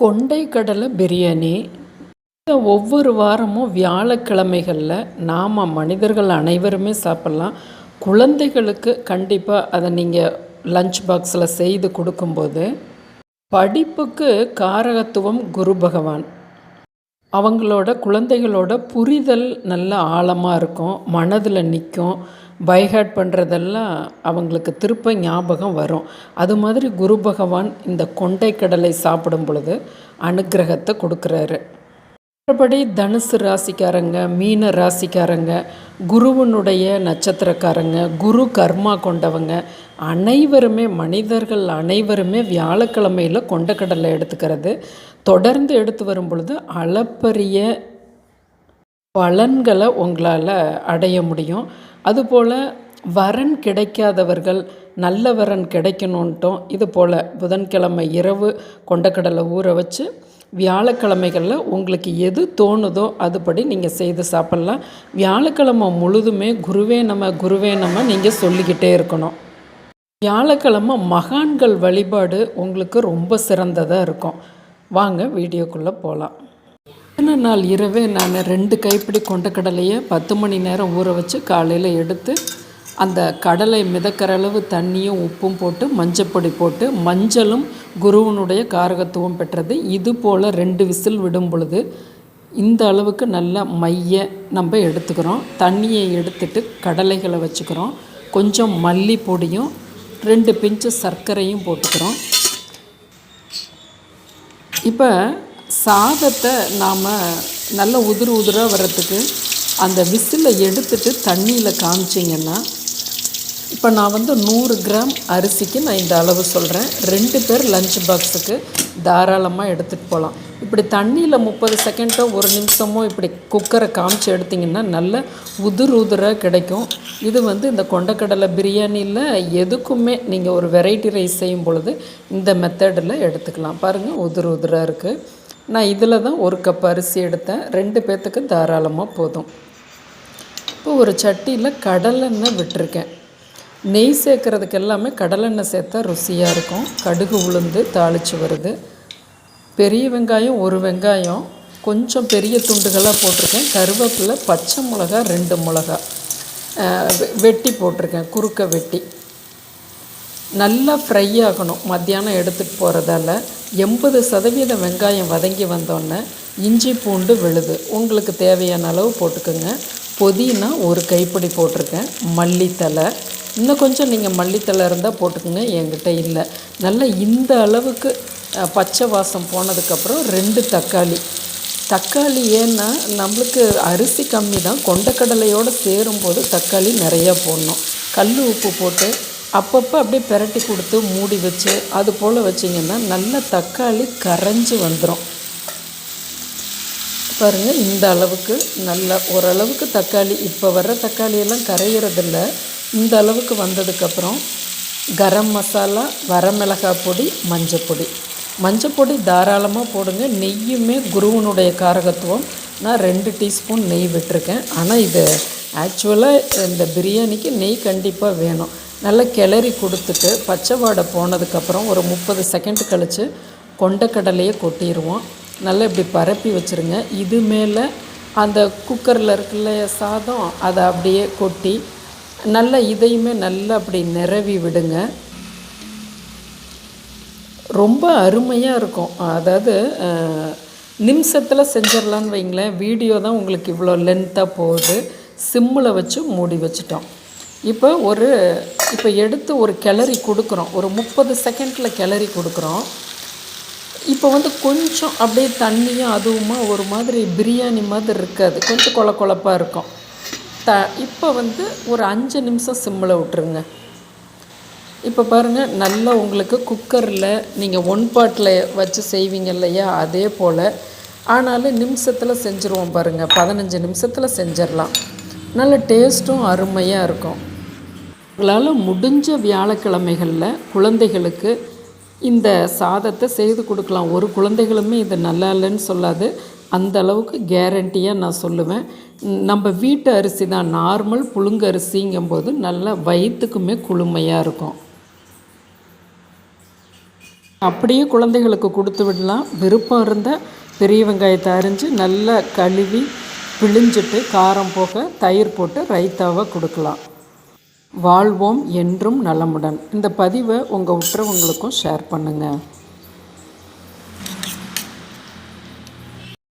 கொண்டை கடலை பிரியாணி. இந்த ஒவ்வொரு வாரமும் வியாழக்கிழமைகளில் நாம் மனிதர்கள் அனைவருமே சாப்பிட்லாம். குழந்தைகளுக்கு கண்டிப்பாக அதை நீங்கள் லஞ்ச் பாக்ஸில் செய்து கொடுக்கும்போது படிப்புக்கு காரகத்துவம் குரு பகவான். அவங்களோட குழந்தைகளோட புரிதல் நல்ல ஆழமாக இருக்கும் மனதில் நிற்கும் பைஹார்ட் பண்ணுறதெல்லாம் அவங்களுக்கு திருப்ப ஞாபகம் வரும். அது மாதிரி குரு பகவான் இந்த கொண்டை கடலை சாப்பிடும் பொழுது அனுக்கிரகத்தை கொடுக்குறாரு. மற்றபடி தனுசு ராசிக்காரங்க மீன ராசிக்காரங்க குருவனுடைய நட்சத்திரக்காரங்க குரு கர்மா கொண்டவங்க அனைவருமே மனிதர்கள் அனைவருமே வியாழக்கிழமையில் கொண்டக்கடலை எடுத்துக்கிறது. தொடர்ந்து எடுத்து வரும் பொழுது அளப்பரிய பலன்களை உங்களால் அடைய முடியும். அதுபோல் வரன் கிடைக்காதவர்கள் நல்ல வரன் கிடைக்கணுன்ட்டும் இது போல் புதன்கிழமை இரவு கொண்டக்கடலை ஊற வச்சு வியாழக்கிழமைகளில் உங்களுக்கு எது தோணுதோ அதுபடி நீங்கள் செய்து சாப்பிட்லாம். வியாழக்கிழமை முழுதுமே குருவே நம்ம குருவே நம்ம நீங்கள் சொல்லிக்கிட்டே இருக்கணும். வியாழக்கிழமை மகான்கள் வழிபாடு உங்களுக்கு ரொம்ப சிறந்ததாக இருக்கும். வாங்க வீடியோக்குள்ளே போகலாம் இத்தனை நாள் இரவே நான் ரெண்டு கைப்பிடி கொண்ட கடலையை பத்து மணி நேரம் ஊற வச்சு காலையில் எடுத்து அந்த கடலை மிதக்கிற அளவு தண்ணியும் உப்பும் போட்டு மஞ்சப்பொடி போட்டு மஞ்சளும் குருவனுடைய காரகத்துவம் பெற்றது. இது போல் ரெண்டு விசில் விடும் பொழுது இந்த அளவுக்கு நல்ல மைய நம்ம எடுத்துக்கிறோம். தண்ணியை எடுத்துட்டு கடலைகளை வச்சுக்கிறோம். கொஞ்சம் மல்லி பொடியும் ரெண்டு பிஞ்சு சர்க்கரையும் போட்டுக்கிறோம். இப்போ சாதத்தை நாம் நல்ல உதிர் உதிராக வர்றதுக்கு அந்த விசிலை எடுத்துட்டு தண்ணியில் காமிச்சிங்கன்னா இப்போ நான் வந்து நூறு கிராம் அரிசிக்கு நான் இந்த அளவு சொல்கிறேன் ரெண்டு பேர் லஞ்ச் பாக்ஸுக்கு தாராளமாக எடுத்துகிட்டு போகலாம் இப்படி தண்ணியில் முப்பது செகண்டோ ஒரு நிமிஷமோ இப்படி குக்கரை காமிச்சு எடுத்திங்கன்னா நல்ல உதிர் உதிராக கிடைக்கும். இது வந்து இந்த கொண்டக்கடலை பிரியாணியில் எதுக்குமே நீங்கள் ஒரு வெரைட்டி ரைஸ் செய்யும் பொழுது இந்த மெத்தடில் எடுத்துக்கலாம். பாருங்கள் உதிர் உதிராக இருக்குது நான் இதில் தான் ஒரு கப் அரிசி எடுத்தேன். ரெண்டு பேர்த்துக்கு தாராளமாக போதும். இப்போ ஒரு சட்டியில் கடலெண்ணெய் விட்டுருக்கேன். நெய் சேர்க்குறதுக்கு எல்லாமே கடலெண்ணெய் சேர்த்தா ருசியாக இருக்கும். கடுகு உளுந்து தாளித்து வருது. பெரிய வெங்காயம் ஒரு வெங்காயம். கொஞ்சம் பெரிய துண்டுகளாக போட்டிருக்கேன். கருவேப்பிலை பச்சை மிளகா ரெண்டு மிளகா. வெட்டி போட்டிருக்கேன். குறுக்க வெட்டி. நல்லா ஃப்ரை ஆகணும். மத்தியானம் எடுத்துகிட்டு போகிறதால எண்பது சதவீத வெங்காயம் வதங்கி வந்தோடனே இஞ்சி பூண்டு விழுது. உங்களுக்கு தேவையான அளவு போட்டுக்கோங்க. புதினா ஒரு கைப்பிடி போட்டிருக்கேன். மல்லித்தலை இன்னும் கொஞ்சம் நீங்கள் மல்லித்தலை இருந்தால் போட்டுக்கோங்க. என்கிட்ட இல்லை. நல்லா இந்த அளவுக்கு பச்சை வாசம் போனதுக்கப்புறம் ரெண்டு தக்காளி. தக்காளி ஏன்னா நம்மளுக்கு அரிசி கம்மி தான். கொண்டக்கடலையோடு சேரும்போது தக்காளி நிறையா போடணும். கல் உப்பு போட்டு அப்பப்போ அப்படியே பெரட்டி கொடுத்து மூடி வச்சு அது போல் வச்சிங்கன்னா நல்ல தக்காளி கரைஞ்சி வந்துடும் பாருங்கள் இந்த அளவுக்கு நல்ல ஓரளவுக்கு தக்காளி இப்போ வர்ற தக்காளியெல்லாம் கரையிறதில்ல. இந்த அளவுக்கு வந்ததுக்கப்புறம் கரம் மசாலா வரமிளகாய் பொடி மஞ்சப்பொடி மஞ்சப்பொடி தாராளமாக போடுங்க. நெய்யுமே குருவனுடைய காரகத்துவம். நான் ரெண்டு டீஸ்பூன் நெய் விட்டுருக்கேன். ஆனால் இது ஆக்சுவலாக இந்த பிரியாணிக்கு நெய் கண்டிப்பாக வேணும். நல்லா கிளறி கொடுத்துட்டு பச்சை வாடை போனதுக்கப்புறம் ஒரு முப்பது செகண்ட் கழித்து கொண்டக்கடலையை கொட்டிடுவோம் நல்லா இப்படி பரப்பி வச்சுருங்க. இது மேலே அந்த குக்கரில் இருக்குல்ல சாதம் அதை அப்படியே கொட்டி நல்லா இதையுமே நல்லா அப்படி நிரவி விடுங்க. ரொம்ப அருமையாக இருக்கும். அதாவது நிமிஷத்தில் செஞ்சிடலான்னு வைங்களேன் வீடியோ தான் உங்களுக்கு இவ்வளோ லென்த்தாக போகுது. சிம்மில் வச்சு மூடி வச்சிட்டோம். இப்போ ஒரு இப்போ எடுத்து ஒரு கிளறி கொடுக்குறோம். ஒரு முப்பது செகண்டில் கிளறி கொடுக்குறோம். இப்போ வந்து கொஞ்சம் அப்படியே தண்ணியும் அதுவுமா ஒரு மாதிரி பிரியாணி மாதிரி இருக்காது. கொஞ்சம் கொல கொழப்பாக இருக்கும். த இப்போ வந்து ஒரு அஞ்சு நிமிஷம் சிம்மில் விட்டுருங்க. இப்போ பாருங்கள் நல்லா உங்களுக்கு குக்கரில் நீங்கள் ஒன் பாட்டில் வச்சு செய்வீங்க இல்லையா? அதே போல். ஆனாலும் நிமிஷத்தில் செஞ்சுருவோம் பாருங்கள் பதினஞ்சு நிமிஷத்தில் செஞ்சிடலாம் நல்ல டேஸ்ட்டும் அருமையாக இருக்கும். உங்களால் முடிஞ்ச வியாழக்கிழமைகளில் குழந்தைகளுக்கு இந்த சாதத்தை செய்து கொடுக்கலாம். ஒரு குழந்தைகளுமே இது நல்லா இல்லைன்னு சொல்லாது. அந்த அளவுக்கு கேரண்டியாக நான் சொல்லுவேன். நம்ம வீட்டு அரிசி தான் நார்மல் புழுங்கரிசிங்கும்போது நல்ல நல்லா வயிற்றுக்குமே குளுமையாக இருக்கும். அப்படியே குழந்தைகளுக்கு கொடுத்து விடலாம். விருப்பம் இருந்தால் பெரிய வெங்காயத்தை அரிஞ்சு நல்லா கழுவி பிழிஞ்சிட்டு காரம் போக தயிர் போட்டு ரைத்தாவை கொடுக்கலாம். வாழ்வோம் என்றும் நலமுடன். இந்த பதிவை உங்கள் உற்றவங்களுக்கும் ஷேர் பண்ணுங்கள்